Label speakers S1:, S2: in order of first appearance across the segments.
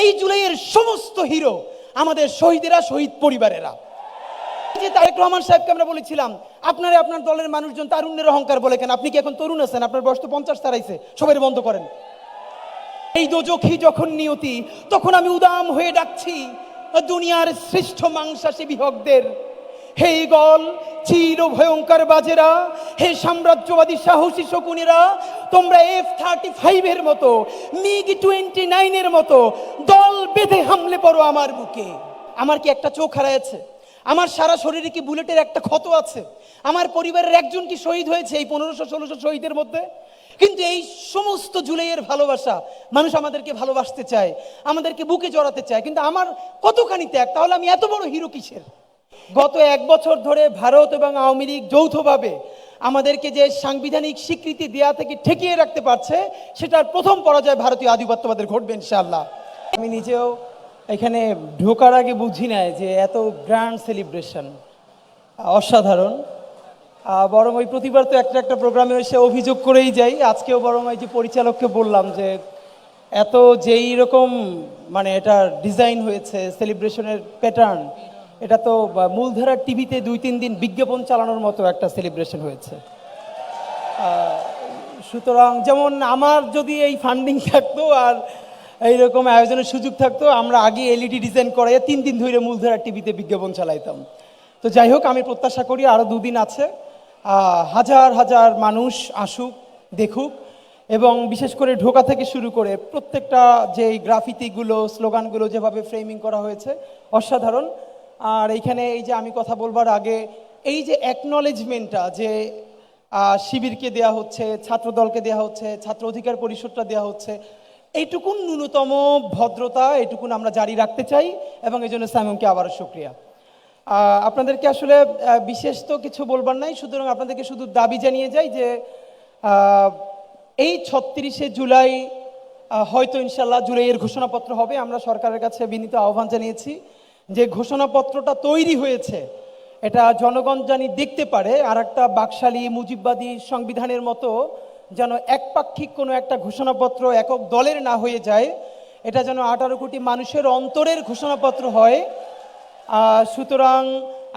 S1: এই জুলাইয়ের সমস্ত হিরো আমাদের শহীদেরা, শহীদ পরিবারেরা। যে তারেক রহমান সাহেবকে আমরা বলেছিলাম, আপনারা আপনার দলের মানুষজন তারুণ্যের অহংকার বলে কেন? আপনি কি এখন তরুণ আছেন? আপনার বয়স তো পঞ্চাশ তারাইছে। সবাই বন্ধ করেন। এই দোজখি যখন নিয়তি, তখন আমি উদাম হয়ে ডাকছি, দুনিয়ার শ্রেষ্ঠ মাংসাশী বিহকদের হে গল চির ভয়ঙ্কর বাজেরা, হে সাম্রাজ্যবাদী সাহসী শকুনেরা, তোমরা এফ থার্টি ফাইভের মতো মিগ টোয়েন্টি নাইনের মতো দল বেঁধে হামলে পড়ো আমার বুকে। আমার কি একটা চোখ হারাইছে আমার সারা শরীরে কি বুলেটের একটা ক্ষত আছে? আমার পরিবারের একজন কি শহীদ হয়েছে এই পনেরোশো, ষোলোশো শহীদের মধ্যে? কিন্তু এই সমস্ত জুলাইয়ের ভালোবাসা মানুষ আমাদেরকে ভালোবাসতে চায়, আমাদেরকে বুকে জড়াতে চায়, কিন্তু আমার কতখানি ত্যাগ? তাহলে আমি এত বড় হিরো কিসের? গত এক বছর ধরে ভারত এবং আওয়ামী লীগ যৌথভাবে আমাদেরকে যে সাংবিধানিক স্বীকৃতি দেয়া থেকে ঠেকিয়ে রাখতে পারছে, সেটার প্রথম পরাজয় ভারতীয় আধিপত্যবাদের ঘটবে ইনশাআল্লাহ। আমি নিজেও এখানে ঢোকার আগে বুঝি নাই যে এত গ্র্যান্ড সেলিব্রেশন অসাধারণ। বরং ওই প্রতিবার তো একটা একটা প্রোগ্রামে এসে অভিযোগ করেই যাই। আজকেও বরং ওই যে পরিচালককে বললাম যে এত যেই রকম মানে এটা ডিজাইন হয়েছে সেলিব্রেশনের প্যাটার্ন এটা তো মূলধারার টিভিতে দুই, তিন দিন বিজ্ঞাপন চালানোর মতো একটা সেলিব্রেশন হয়েছে। সুতরাং যেমন আমার যদি এই ফান্ডিং থাকতো আর এইরকম আয়োজনের সুযোগ থাকতো, আমরা আগে এলইডি ডিজাইন করাইয়া তিন দিন ধরে মূলধারার টিভিতে বিজ্ঞাপন চালাইতাম। তো যাই হোক, আমি প্রত্যাশা করি আরও দুদিন আছে। হাজার হাজার মানুষ আসুক, দেখুক, এবং বিশেষ করে ঢোকা থেকে শুরু করে প্রত্যেকটা যে গ্রাফিতিগুলো স্লোগানগুলো যেভাবে ফ্রেমিং করা হয়েছে, অসাধারণ। আর এইখানে এই যে আমি কথা বলবার আগে এই যে অ্যাকনলেজমেন্টটা যে শিবিরকে দেয়া হচ্ছে ছাত্র দলকে দেয়া হচ্ছে ছাত্র অধিকার পরিষদটা দেয়া হচ্ছে এইটুকুন ন্যূনতম ভদ্রতা এইটুকুন আমরা জারি রাখতে চাই এবং এই জন্য সাইমনকে আবারও শুক্রিয়া। আহ, আপনাদেরকে আসলে বিশেষ তো কিছু বলবার নাই সুতরাং আপনাদেরকে শুধু দাবি জানিয়ে যাই যে এই ছত্রিশে জুলাই হয়তো ইনশাল্লাহ জুলাইয়ের ঘোষণাপত্র হবে আমরা সরকারের কাছে বিনীত আহ্বান জানিয়েছি। যে ঘোষণাপত্রটা তৈরি হয়েছে, এটা জনগণ জানি দেখতে পারে, আর একটা বাকশালী মুজিববাদী সংবিধানের মতো যেন একপাক্ষিক কোনো একটা ঘোষণাপত্র একক দলের না হয়ে যায়, এটা যেন আঠারো কোটি মানুষের অন্তরের ঘোষণাপত্র হয়। সুতরাং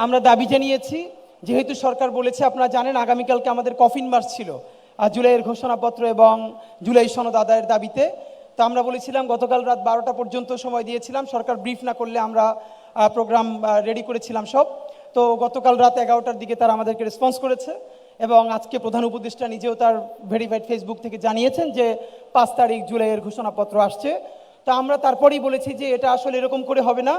S1: আমরা দাবি জানিয়েছি, যেহেতু সরকার বলেছে, আপনারা জানেন আগামীকালকে আমাদের কফিন মার্চ ছিল আর জুলাইয়ের ঘোষণাপত্র এবং জুলাই সনদ আদায়ের দাবিতে। তো আমরা বলেছিলাম, গতকাল রাত বারোটা পর্যন্ত সময় দিয়েছিলাম। সরকার ব্রিফ না করলে আমরা প্রোগ্রাম রেডি করেছিলাম সব। তো গতকাল রাত এগারোটার দিকে তারা আমাদেরকে রেসপন্স করেছে এবং আজকে প্রধান উপদেষ্টা নিজেও তার ভেরিফাইড ফেসবুক থেকে জানিয়েছেন যে পাঁচ তারিখ জুলাইয়ের ঘোষণাপত্র আসছে। তা আমরা তারপরেই বলেছি যে এটা আসলে এরকম করে হবে না।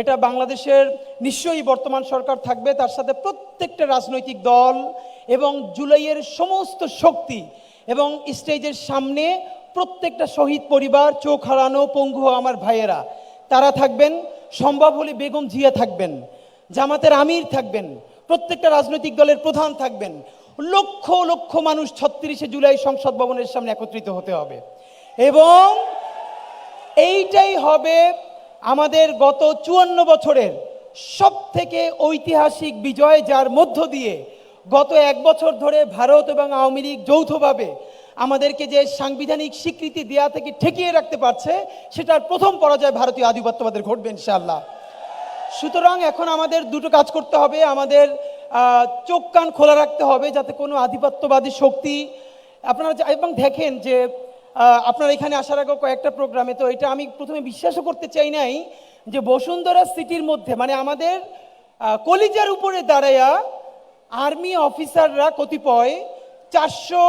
S1: এটা বাংলাদেশের নিশ্চয়ই বর্তমান সরকার থাকবে, তার সাথে প্রত্যেকটা রাজনৈতিক দল এবং জুলাইয়ের সমস্ত শক্তি এবং স্টেজের সামনে প্রত্যেকটা শহীদ পরিবার, চোখ হারানো পঙ্গু আমার ভাইয়েরা, তারা থাকবেন, সম্ভব হলে বেগম জিয়া থাকবেন, জামাতের আমির থাকবেন, প্রত্যেকটা রাজনৈতিক দলের প্রধান থাকবেন, লক্ষ লক্ষ মানুষ ছত্রিশে জুলাই সংসদ ভবনের সামনে একত্রিত হতে হবে। এবং এইটাই হবে আমাদের গত চুয়ান্ন বছরের সব থেকে ঐতিহাসিক বিজয়, যার মধ্য দিয়ে গত এক বছর ধরে ভারত এবং আওয়ামী লীগ যৌথভাবে আমাদেরকে যে সাংবিধানিক স্বীকৃতি দেয়া থেকে ঠেকিয়ে রাখতে পারছে, সেটার প্রথম পরাজয় ভারতীয় আধিপত্যবাদের ঘটবে ইনশাআল্লাহ। সুতরাং এখন আমাদের দুটো কাজ করতে হবে, আমাদের চোখ কান খোলা রাখতে হবে যাতে কোনো আধিপত্যবাদী শক্তি, আপনারা এবং দেখেন যে আপনার এখানে আসার আগে কয়েকটা প্রোগ্রামে, তো এটা আমি প্রথমে বিশ্বাসও করতে চাই নাই যে বসুন্ধরা সিটির মধ্যে মানে আমাদের কলিজার উপরে দাঁড়ায়া আর্মি অফিসাররা কতিপয় চারশো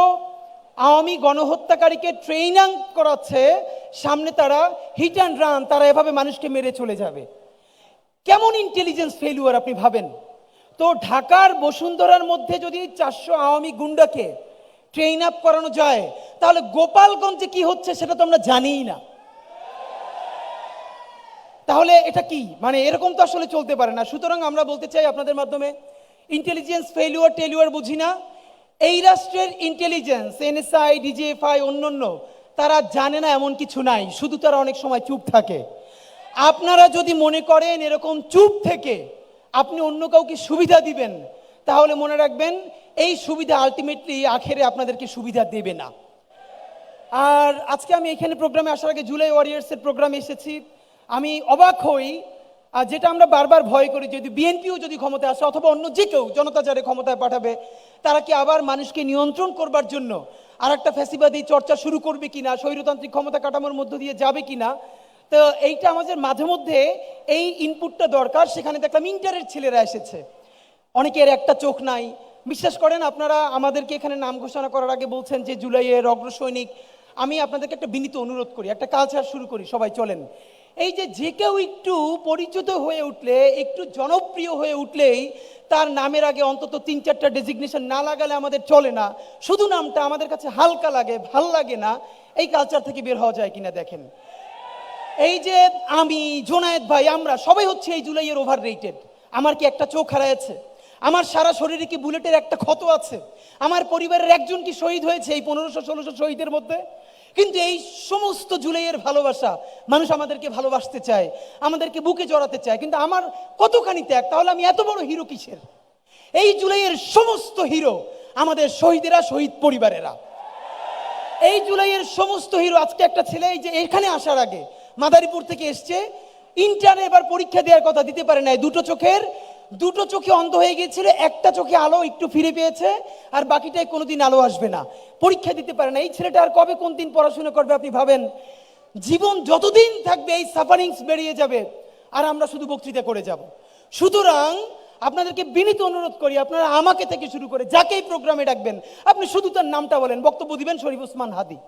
S1: আওয়ামী গণহত্যাকারীকে ট্রেনিং করাচ্ছে, সামনে তারা হিট অ্যান্ড রান তারা এভাবে মানুষকে মেরে চলে যাবে। কেমন ইন্টেলিজেন্স ফেলুয়ার আপনি ভাবেন? তো ঢাকার বসুন্ধরার মধ্যে যদি চারশো আওয়ামী গুন্ডাকে ট্রেন আপ করানো যায়, তাহলে গোপালগঞ্জে কি হচ্ছে সেটা তো আমরা জানিই না। তাহলে এটা কি? মানে এরকম তো আসলে চলতে পারে না। সুতরাং আমরা বলতে চাই আপনাদের মাধ্যমে ইন্টেলিজেন্স ফেলিওর টেলিওর বুঝি না। এই রাষ্ট্রের ইন্টেলিজেন্স এনএসআই ডিজিএফআই অন্যান্য, তারা জানে না এমন কিছু নাই, শুধু তারা অনেক সময় চুপ থাকে। আপনারা যদি মনে করেন এরকম চুপ থেকে আপনি অন্য কাউকে সুবিধা দিবেন, তাহলে মনে রাখবেন এই সুবিধা আলটিমেটলি আখেরে আপনাদেরকে সুবিধা দেবে না। আর আজকে আমি এখানে প্রোগ্রামে আসার আগে জুলাই ওয়ারিয়ার্সের প্রোগ্রামে এসেছি। আমি অবাক হই আর যেটা আমরা বারবার ভয় করি, যদি বিএনপিও যদি ক্ষমতায় আসে অথবা অন্য যে কেউ জনতা যারে ক্ষমতায় পাঠাবে, তারা কি আবার মানুষকে নিয়ন্ত্রণ করবার জন্য আর একটা ফ্যাসিবাদী চর্চা শুরু করবে কিনা, স্বৈরতান্ত্রিক ক্ষমতা কাঠামোর মধ্য দিয়ে যাবে কিনা? তো এইটা আমাদের মাঝে মধ্যে এই ইনপুটটা দরকার। সেখানে দেখলাম ইন্টারের ছেলেরা এসেছে। অনেকের একটা চোখ নাই। বিশ্বাস করেন আপনারা, আমাদেরকে এখানে নাম ঘোষণা করার আগে বলছেন যে জুলাইয়ের অগ্রসৈনিক। আমি আপনাদেরকে একটা বিনীত অনুরোধ করি, একটা কালচার শুরু করি, সবাই চলেন। এই যে যে কেউ একটু পরিচিত হয়ে উঠলে, একটু জনপ্রিয় হয়ে উঠলেই তার নামের আগে অন্তত তিন চারটা ডেজিগনেশন না লাগালে আমাদের চলে না। শুধু নামটা আমাদের কাছে হালকা লাগে, ভালো লাগে না। এই কালচার থেকে বের হওয়া যায় কিনা দেখেন। এই যে আমি, জোনায়েদ ভাই, আমরা সবাই হচ্ছে এই জুলাইয়ের ওভার রেটেড আমার কি একটা চোখ হারাইছে আমার সারা শরীরে কি বুলেটের একটা ক্ষত আছে? আমার পরিবারের একজন কি শহীদ হয়েছে এই পনেরোশো, ষোলোশো শহীদের মধ্যে? কিন্তু এই সমস্ত জুলাইয়ের ভালোবাসা মানুষ আমাদেরকে ভালোবাসতে চায়, আমাদেরকে বুকে জড়াতে চায়, কিন্তু আমার কতখানি ত্যাগ, তাহলে আমি এত বড় হিরো কিসের? এই জুলাইয়ের সমস্ত হিরো আমাদের শহীদেরা, শহীদ পরিবারেরা। এই জুলাইয়ের সমস্ত হিরো আজকে একটা ছেলে এই যে এখানে আসার আগে মাদারীপুর থেকে এসছে ইন্টারে এবার পরীক্ষা দেওয়ার কথা দিতে পারে নাই, দুটো চোখের দুটো চোখে অন্ধ হয়ে গিয়েছিল, একটা চোখে আলো একটু ফিরে পেয়েছে, আর বাকিটাই কোনোদিন আলো আসবে না। পরীক্ষা দিতে পারে না। এই ছেলেটা আর কবে কোন দিন পড়াশোনা করবে আপনি ভাবেন? জীবন যতদিন থাকবে এই সাফারিংস বেরিয়ে যাবে, আর আমরা শুধু বক্তৃতা করে যাব। সুতরাং আপনাদেরকে বিনীত অনুরোধ করি, আপনারা আমাকে থেকে শুরু করে যাকেই প্রোগ্রামে ডাকবেন, আপনি শুধু তার নামটা বলেন, বক্তব্য দিবেন শরীফ ওসমান হাদি।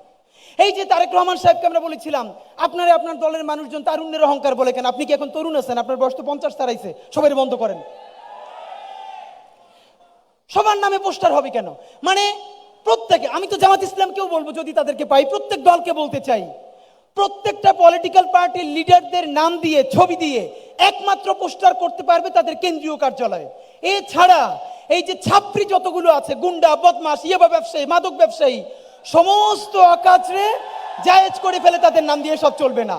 S1: এই যে তারেক রহমান সাহেবকে আমরা বলেছিলাম, আপনারা আপনার দলের মানুষজন তারুণ্যের অহংকার বলে কেন? আপনি কি এখন তরুণ আছেন? আপনার বয়স তো পঞ্চাশ তারাইছে, সবাই বন্ধ করেন। সবার নামে পোস্টার হবে কেন? মানে প্রত্যেকে, আমি তো জামাত ইসলামকেও বলব, যদি তাদেরকে পাই, প্রত্যেক দলকে বলতে চাই, প্রত্যেকটা পলিটিক্যাল পার্টির লিডারদের নাম দিয়ে, ছবি দিয়ে, একমাত্র পোস্টার করতে পারবে তাদের কেন্দ্রীয় কার্যালয়ে। এছাড়া এই যে ছাত্রী যতগুলো আছে, গুন্ডা বদমাস ইয়াবা ব্যবসায়ী, মাদক ব্যবসায়ী সমস্ত আকাশরে জায়েজ করে ফেলে তাদের নাম দিয়ে সব চলবে না।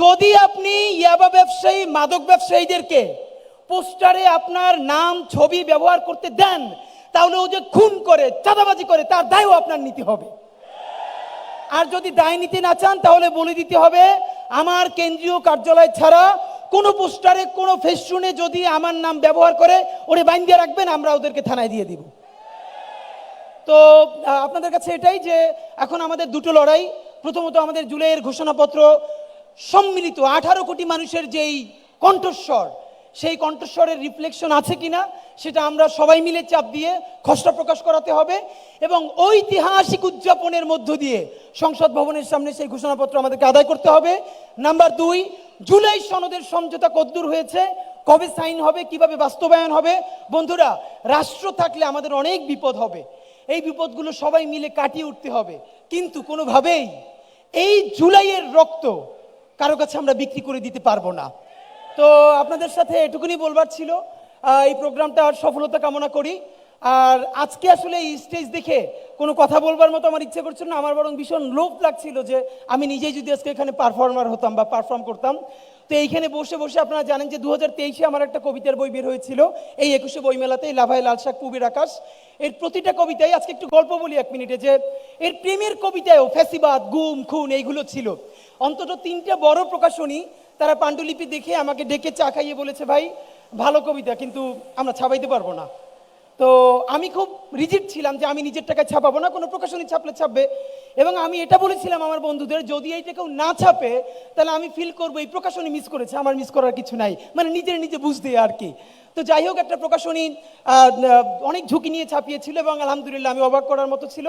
S1: যদি আপনি ইয়াবা ব্যবসায়ী, মাদক ব্যবসায়ীদেরকে পোস্টারে আপনার নাম, ছবি ব্যবহার করতে দেন, তাহলে ও যে খুন করে, চাঁদাবাজি করে, তার দায়ও আপনার নিতে হবে। আর যদি দায় নিতে না চান, তাহলে বলে দিতে হবে, আমার কেন্দ্রীয় কার্যালয় ছাড়া কোনো পোস্টারে, কোনো ফেস্টুনে যদি আমার নাম ব্যবহার করে, ওরে বাইন্দিয়ে রাখবেন, আমরা ওদেরকে থানায় দিয়ে দিব। তো আপনাদের কাছে এটাই যে এখন আমাদের দুটো লড়াই, প্রথমত আমাদের জুলাইয়ের ঘোষণাপত্র সম্মিলিত আঠারো কোটি মানুষের যেই কণ্ঠস্বর, সেই কণ্ঠস্বরের রিফ্লেকশন আছে কিনা, সেটা আমরা সবাই মিলে চাপ দিয়ে খসড়া প্রকাশ করাতে হবে এবং ঐতিহাসিক উদযাপনের মধ্য দিয়ে সংসদ ভবনের সামনে সেই ঘোষণাপত্র আমাদেরকে আদায় করতে হবে। নাম্বার দুই, জুলাই সনদের সমঝোতা কদ্দূর হয়েছে, কবে সাইন হবে, কীভাবে বাস্তবায়ন হবে? বন্ধুরা, রাষ্ট্র থাকলে আমাদের অনেক বিপদ হবে। এই বিপদগুলো সবাই মিলে কাটিয়ে উঠতে হবে। কিন্তু কোনোভাবেই এই জুলাইয়ের রক্ত কারও কাছে আমরা বিক্রি করে দিতে পারব না। তো আপনাদের সাথে এটুকুনি বলবার ছিল এই প্রোগ্রামটার সফলতা কামনা করি। আর আজকে আসলে এই স্টেজ দেখে কোনো কথা বলবার মতো আমার ইচ্ছে করছিল না, আমার বরং ভীষণ লোভ লাগছিল যে আমি নিজেই যদি আজকে এখানে পারফর্মার হতাম বা পারফর্ম করতাম। তো এইখানে বসে বসে আপনারা জানেন যে দু হাজার তেইশে আমার একটা কবিতার বই বের হয়েছিল। এই একুশে বইমেলাতে লাভাই লাল শাক, পুবির আকাশ। এর প্রতিটা কবিতায় আজকে একটু গল্প বলি এক মিনিটে, যে এর প্রেমের কবিতায়ও ফ্যাসিবাদ, গুম, খুন, এইগুলো ছিল। অন্তত তিনটা বড় প্রকাশনী তারা পাণ্ডুলিপি দেখে আমাকে ডেকে চা খাইয়ে বলেছে, ভাই, ভালো কবিতা, কিন্তু আমরা ছাপাইতে পারব না। তো আমি খুব রিজিট ছিলাম যে আমি নিজের টাকায় ছাপাবো না, কোনো প্রকাশনী ছাপলে ছাপবে। এবং আমি এটা বলেছিলাম আমার বন্ধুদের, যদি এইটা কেউ না ছাপে, তাহলে আমি ফিল করব এই প্রকাশনী মিস করেছে, আমার মিস করার কিছু নাই। মানে নিজের নিজে বুঝতে আর কি। তো যাই হোক, একটা প্রকাশনী অনেক ঝুঁকি নিয়ে ছাপিয়েছিল এবং আলহামদুলিল্লাহ আমি অবাক করার মতো ছিল।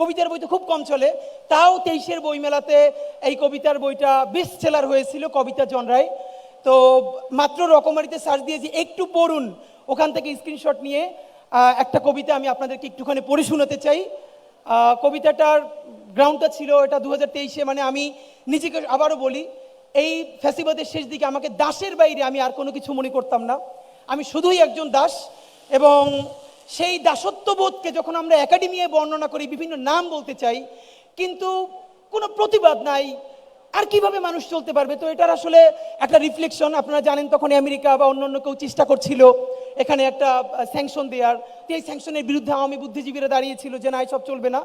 S1: কবিতার বই তো খুব কম চলে। তাও তেইশের বইমেলাতে এই কবিতার বইটা বেস্ট সেলার হয়েছিল কবিতা জনরায় তো মাত্র রকমারিতে সার্চ দিয়েছি, একটু পড়ুন। ওখান থেকে স্ক্রিনশট নিয়ে একটা কবিতা আমি আপনাদেরকে একটুখানি পড়ে শোনাতে চাই। কবিতাটার গ্রাউন্ডটা ছিল এটা দু হাজার মানে আমি নিজেকে আবারও বলি, এই ফ্যাসিবাদের শেষ দিকে আমাকে দাসের বাইরে আমি আর কোনো কিছু মনে করতাম না। আমি শুধুই একজন দাস এবং সেই দাসত্ববোধকে যখন আমরা একাডেমিয়ে বর্ণনা করি, বিভিন্ন নাম বলতে চাই, কিন্তু কোনো প্রতিবাদ নাই, আর কীভাবে মানুষ চলতে পারবে? তো এটার আসলে একটা রিফ্লেকশন আপনারা জানেন তখন আমেরিকা বা অন্য অন্য কেউ চেষ্টা করছিল। এখানে একটা স্যাংশন দেওয়ার। তো এই স্যাংশনের বিরুদ্ধে আওয়ামী বুদ্ধিজীবীরা দাঁড়িয়েছিল যে না, এসব চলবে না।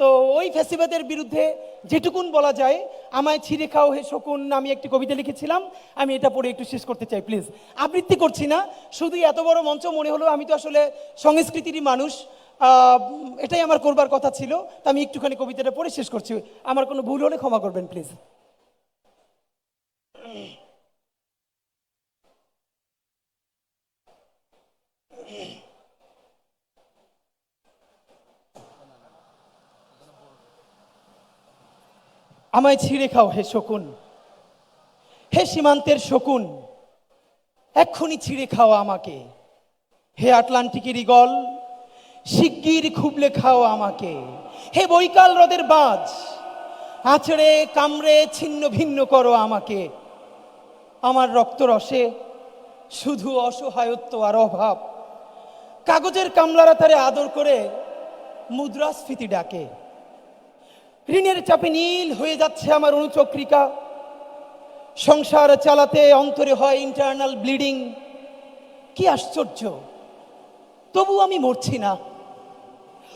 S1: তো ওই ফেসিবাদের বিরুদ্ধে যেটুকুন বলা যায়, আমায় ছিঁড়ে খাও হে শকুন আমি একটি কবিতা লিখেছিলাম। আমি এটা পড়ে একটু শেষ করতে চাই প্লিজ আবৃত্তি করছি না, শুধু এত বড় মঞ্চ মনে হলো আমি তো আসলে সংস্কৃতিরই মানুষ। এটাই আমার করবার কথা ছিল। তা আমি একটুখানি কবিতাটা পড়ে শেষ করছি। আমার কোনো ভুল হলে ক্ষমা করবেন প্লিজ আমায় ছিঁড়ে খাও হে শকুন। হে সীমান্তের শকুন, এক্ষুনি ছিঁড়ে খাও আমাকে। হে আটলান্টিকের ইগল শিগগির খুবলে খাও আমাকে। হে বৈকাল হ্রদের বাজ আছড়ে কামড়ে ছিন্ন ভিন্ন করো আমাকে। আমার রক্তরসে শুধু অসহায়ত্ব আর অভাব। কাগজের কামলারা তারে আদর করে মুদ্রাস্ফীতি ডাকে। ঋণের চাপে নীল হয়ে যাচ্ছে আমার অনুচক্রিকা। সংসার চালাতে অন্তরে হয় ইন্টারনাল ব্লিডিং কি আশ্চর্য! তবু আমি মরছি না।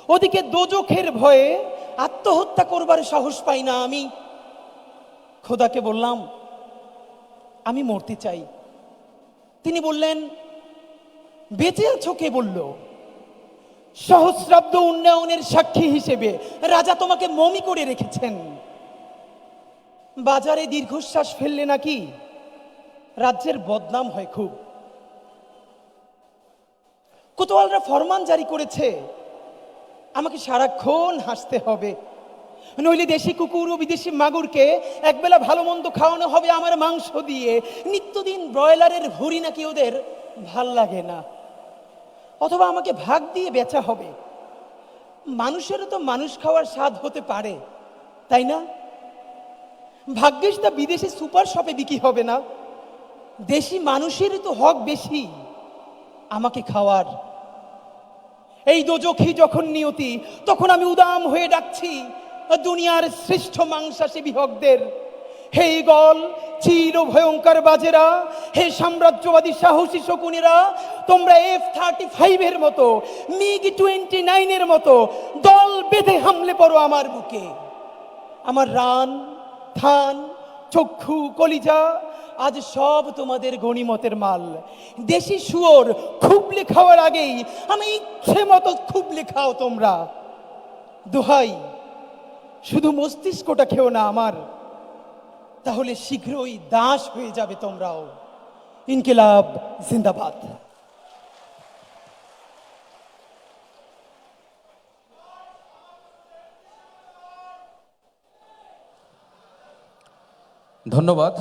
S1: ওদিকে দোজখের ভয়ে আত্মহত্যা করবার সাহস পাই না আমি। খোদাকে বললাম, আমি মরতে চাই। তিনি বললেন, বেঁচে আছো? কে বলল? সহস্রাব্দ উন্নয়নের সাক্ষী হিসেবে রাজা তোমাকে মমি করে রেখেছেন। বাজারে দীর্ঘশ্বাস ফেললে নাকি রাজ্যের বদনাম হয় খুব। কোতোয়ালরা ফরমান জারি করেছে, আমাকে সারাক্ষণ হাসতে হবে। নইলে দেশি কুকুর ও বিদেশি মাগুরকে একবেলা ভালো মন্দ খাওয়ানো হবে আমার মাংস দিয়ে। নিত্যদিন ব্রয়লারের ভুড়ি নাকি ওদের ভালো লাগে না। অথবা আমাকে ভাগ দিয়ে বেচা হবে। মানুষেরও তো মানুষ খাওয়ার স্বাদ হতে পারে, তাই না? ভাগ্যিস তা বিদেশে সুপার শপে বিক্রি হবে না। দেশি মানুষেরই তো হক বেশি আমাকে খাওয়ার। এই দোজখী যখন নিয়তি, তখন আমি উদাম হয়ে ডাকছি, দুনিয়ার শ্রেষ্ঠ মাংসাশী বিহকদের হে গল চির ভয়ঙ্কর বাজেরা, হে সাম্রাজ্যবাদী সাহসী শকুনেরা, তোমরা এফ থার্টি ফাইভের মতো, মিগ টোয়েন্টি নাইনের মতো, দল বেঁধে হামলে পড়ো আমার বুকে। আমার রান, থান, চক্ষু, কলিজা, আজ সব তোমাদের গণিমতের মাল। দেশি শুয়োর খুবলে খাওয়ার আগেই আমি ইচ্ছে মতো খুবলে খাও তোমরা। দোহাই, শুধু মস্তিষ্কটা খেও না আমার। তাহলে শীঘ্রই দাস হয়ে যাবে তোমরাও। ইনকিলাব জিন্দাবাদ।
S2: ধন্যবাদ।